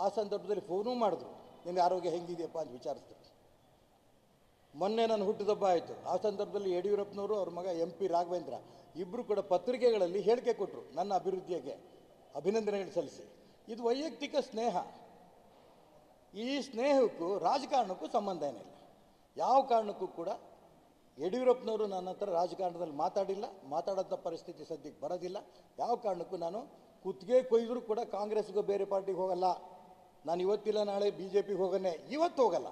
ಆ ಸಂದರ್ಭದಲ್ಲಿ ಫೋನೂ ಮಾಡಿದ್ರು. ನಿನ್ನ ಆರೋಗ್ಯ ಹೆಂಗಿದೆಯಪ್ಪ ಅಂತ ವಿಚಾರಿಸಿದ್ರು. ಮೊನ್ನೆ ನನ್ನ ಹುಟ್ಟಿದಬ್ಬ ಆಯಿತು. ಆ ಸಂದರ್ಭದಲ್ಲಿ ಯಡಿಯೂರಪ್ಪನವರು ಅವ್ರ ಮಗ ಎಂ ಪಿ ರಾಘವೇಂದ್ರ ಇಬ್ಬರು ಕೂಡ ಪತ್ರಿಕೆಗಳಲ್ಲಿ ಹೇಳಿಕೆ ಕೊಟ್ಟರು ನನ್ನ ಅಭಿವೃದ್ಧಿಗೆ ಅಭಿನಂದನೆಗಳು ಸಲ್ಲಿಸಿ. ಇದು ವೈಯಕ್ತಿಕ ಸ್ನೇಹ. ಈ ಸ್ನೇಹಕ್ಕೂ ರಾಜಕಾರಣಕ್ಕೂ ಸಂಬಂಧ ಏನಿಲ್ಲ. ಯಾವ ಕಾರಣಕ್ಕೂ ಕೂಡ ಯಡಿಯೂರಪ್ಪನವರು ನನ್ನ ಹತ್ರ ರಾಜಕಾರಣದಲ್ಲಿ ಮಾತಾಡಿಲ್ಲ. ಮಾತಾಡೋಂಥ ಪರಿಸ್ಥಿತಿ ಸದ್ಯಕ್ಕೆ ಬರೋದಿಲ್ಲ. ಯಾವ ಕಾರಣಕ್ಕೂ ನಾನು ಕುತ್ತಿಗೆ ಕೊಯ್ದರೂ ಕೂಡ ಕಾಂಗ್ರೆಸ್ಗೂ ಬೇರೆ ಪಾರ್ಟಿಗೆ ಹೋಗಲ್ಲ. ನಾನು ಇವತ್ತಿಲ್ಲ ನಾಳೆ ಬಿ ಜೆ ಪಿಗೆ ಹೋಗನೆ. ಇವತ್ತು ಹೋಗಲ್ಲ.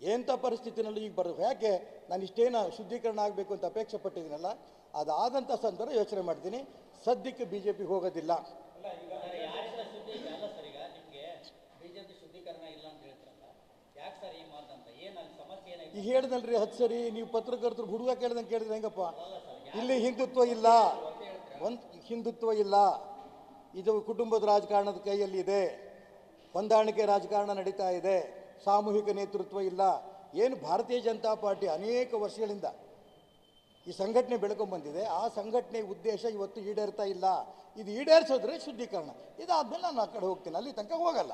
ಎಂಥ ಪರಿಸ್ಥಿತಿನಲ್ಲಿ ಈಗ ಬರೋದು ಯಾಕೆ? ನಾನು ಇಷ್ಟೇನ ಶುದ್ಧೀಕರಣ ಆಗಬೇಕು ಅಂತ ಅಪೇಕ್ಷೆ ಪಟ್ಟಿದ್ದೀನಲ್ಲ? ಅದಾದಂಥ ಸಂದರ್ಭ ಯೋಚನೆ ಮಾಡ್ತೀನಿ. ಸದ್ಯಕ್ಕೆ ಬಿ ಜೆ ಪಿಗೆ ಹೋಗೋದಿಲ್ಲ ಈಗ ಹೇಳ್ದಲ್ರಿ ಹತ್ತು ಸರಿ ನೀವು ಪತ್ರಕರ್ತರು ಹುಡುಗ ಕೇಳ್ದಂಗೆ ಕೇಳಿದ್ರೆ ಹೆಂಗಪ್ಪ? ಇಲ್ಲಿ ಹಿಂದುತ್ವ ಇಲ್ಲ ಒಂದು ಹಿಂದುತ್ವ ಇಲ್ಲ. ಇದು ಕುಟುಂಬದ ರಾಜಕಾರಣದ ಕೈಯಲ್ಲಿ ಇದೆ ಹೊಂದಾಣಿಕೆ ರಾಜಕಾರಣ ನಡೀತಾ ಇದೆ. ಸಾಮೂಹಿಕ ನೇತೃತ್ವ ಇಲ್ಲ. ಏನು ಭಾರತೀಯ ಜನತಾ ಪಾರ್ಟಿ ಅನೇಕ ವರ್ಷಗಳಿಂದ ಈ ಸಂಘಟನೆ ಬೆಳ್ಕೊಂಬಂದಿದೆ ಆ ಸಂಘಟನೆ ಉದ್ದೇಶ ಇವತ್ತು ಈಡೇರ್ತಾ ಇಲ್ಲ. ಇದು ಈಡೇರಿಸಿದ್ರೆ ಶುದ್ಧೀಕರಣ. ಇದಾದ್ಮೇಲೆ ನಾನು ಆ ಕಡೆ ಹೋಗ್ತೀನಿ. ಅಲ್ಲಿ ತನಕ ಹೋಗಲ್ಲ.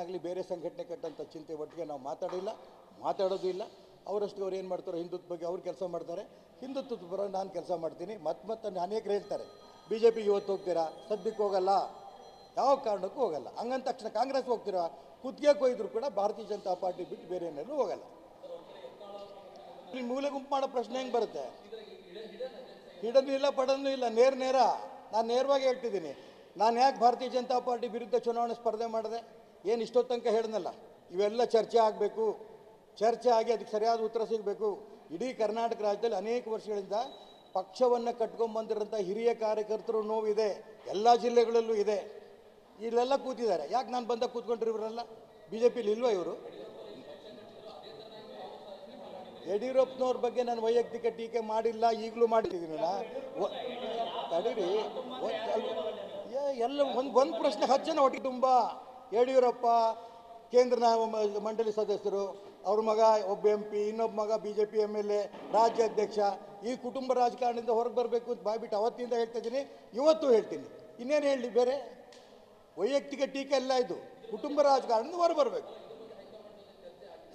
ಆಗಲಿ ಬೇರೆ ಸಂಘಟನೆ ಕಟ್ಟಂಥ ಚಿಂತೆ ಒಟ್ಟಿಗೆ ನಾವು ಮಾತಾಡಿಲ್ಲ. ಮಾತಾಡೋದು ಇಲ್ಲ. ಅವರಷ್ಟು ಅವ್ರು ಏನು ಮಾಡ್ತಾರೋ ಹಿಂದುತ್ವ ಬಗ್ಗೆ ಅವ್ರು ಕೆಲಸ ಮಾಡ್ತಾರೆ. ಹಿಂದುತ್ವದ ಪರ ನಾನು ಕೆಲಸ ಮಾಡ್ತೀನಿ. ಮತ್ತೆ ಮತ್ತೆ ಅನೇಕರು ಹೇಳ್ತಾರೆ. ಬಿ ಜೆ ಪಿಗೆ ಇವತ್ತು ಹೋಗ್ತೀರಾ? ಸದ್ಯಕ್ಕೆ ಹೋಗಲ್ಲ. ಯಾವ ಕಾರಣಕ್ಕೂ ಹೋಗಲ್ಲ. ಹಂಗಂದ ತಕ್ಷಣ ಕಾಂಗ್ರೆಸ್ ಹೋಗ್ತೀರಾ? ಕುತ್ತಿಗೆ ಕೊಯ್ದ್ರು ಕೂಡ ಭಾರತೀಯ ಜನತಾ ಪಾರ್ಟಿ ಬಿಟ್ಟು ಬೇರೆ ಏನಾದರೂ ಹೋಗಲ್ಲ. ಇಲ್ಲಿ ಮೂಲೆ ಗುಂಪು ಮಾಡೋ ಪ್ರಶ್ನೆ ಹೆಂಗೆ ಬರುತ್ತೆ? ಹಿಡನೂ ಇಲ್ಲ ಪಡನು ಇಲ್ಲ, ನೇರ ನೇರ. ನಾನು ನೇರವಾಗಿ ಹೇಳ್ತಿದ್ದೀನಿ. ನಾನು ಯಾಕೆ ಭಾರತೀಯ ಜನತಾ ಪಾರ್ಟಿ ವಿರುದ್ಧ ಚುನಾವಣೆ ಸ್ಪರ್ಧೆ ಮಾಡಿದೆ? ಏನು ಇಷ್ಟೊತ್ತು ತನಕ ಹೇಳ್ದಲ್ಲ. ಇವೆಲ್ಲ ಚರ್ಚೆ ಆಗಬೇಕು. ಚರ್ಚೆ ಆಗಿ ಅದಕ್ಕೆ ಸರಿಯಾದ ಉತ್ತರ ಸಿಗಬೇಕು. ಇಡೀ ಕರ್ನಾಟಕ ರಾಜ್ಯದಲ್ಲಿ ಅನೇಕ ವರ್ಷಗಳಿಂದ ಪಕ್ಷವನ್ನು ಕಟ್ಕೊಂಡ್ಬಂದಿರೋಂಥ ಹಿರಿಯ ಕಾರ್ಯಕರ್ತರು ನೋವಿದೆ ಎಲ್ಲ ಜಿಲ್ಲೆಗಳಲ್ಲೂ ಇದೆ. ಇಲ್ಲೆಲ್ಲ ಕೂತಿದ್ದಾರೆ. ಯಾಕೆ ನಾನು ಬಂದಾಗ ಕೂತ್ಕೊಂಡ್ರಿ ಇವರೆಲ್ಲ ಬಿ ಜೆ ಪಿಲಿ ಇಲ್ವಾ ಇವರು? ಯಡಿಯೂರಪ್ಪನವ್ರ ಬಗ್ಗೆ ನಾನು ವೈಯಕ್ತಿಕ ಟೀಕೆ ಮಾಡಿಲ್ಲ, ಈಗಲೂ ಮಾಡ್ತಿದ್ದೀನಿ ತಡೀರಿ. ಎಲ್ಲ ಒಂದು ಒಂದು ಪ್ರಶ್ನೆ ಜನ ಒಟ್ಟಿಗೆ ತುಂಬ. ಯಡಿಯೂರಪ್ಪ, ಕೇಂದ್ರ ಮಂಡಳಿ ಸದಸ್ಯರು ಅವ್ರ ಮಗ ಒಬ್ಬ ಎಂ ಪಿ, ಇನ್ನೊಬ್ಬ ಮಗ B J P M L A ರಾಜ್ಯಾಧ್ಯಕ್ಷ ಈ ಕುಟುಂಬ ರಾಜಕಾರಣದಿಂದ ಹೊರಗೆ ಬರಬೇಕು ಅಂತ ಬಾಯ್ಬಿಟ್ಟು ಅವತ್ತಿಂದ ಹೇಳ್ತಾ ಇದ್ದೀನಿ. ಇವತ್ತು ಹೇಳ್ತೀನಿ. ಇನ್ನೇನು ಹೇಳಿ ಬೇರೆ? ವೈಯಕ್ತಿಕ ಟೀಕೆ ಎಲ್ಲ ಇದು. ಕುಟುಂಬ ರಾಜಕಾರಣದಿಂದ ಹೊರ ಬರಬೇಕು.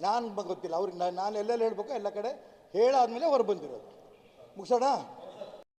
ನಾನು ಗೊತ್ತಿಲ್ಲ. ಅವ್ರಿಗೆ ನಾನು ಎಲ್ಲೆಲ್ಲಿ ಹೇಳ್ಬೇಕು ಎಲ್ಲ ಕಡೆ ಹೇಳಾದ್ಮೇಲೆ ಹೊರ ಬಂದಿರೋದು. ಮುಗಿಸೋಣ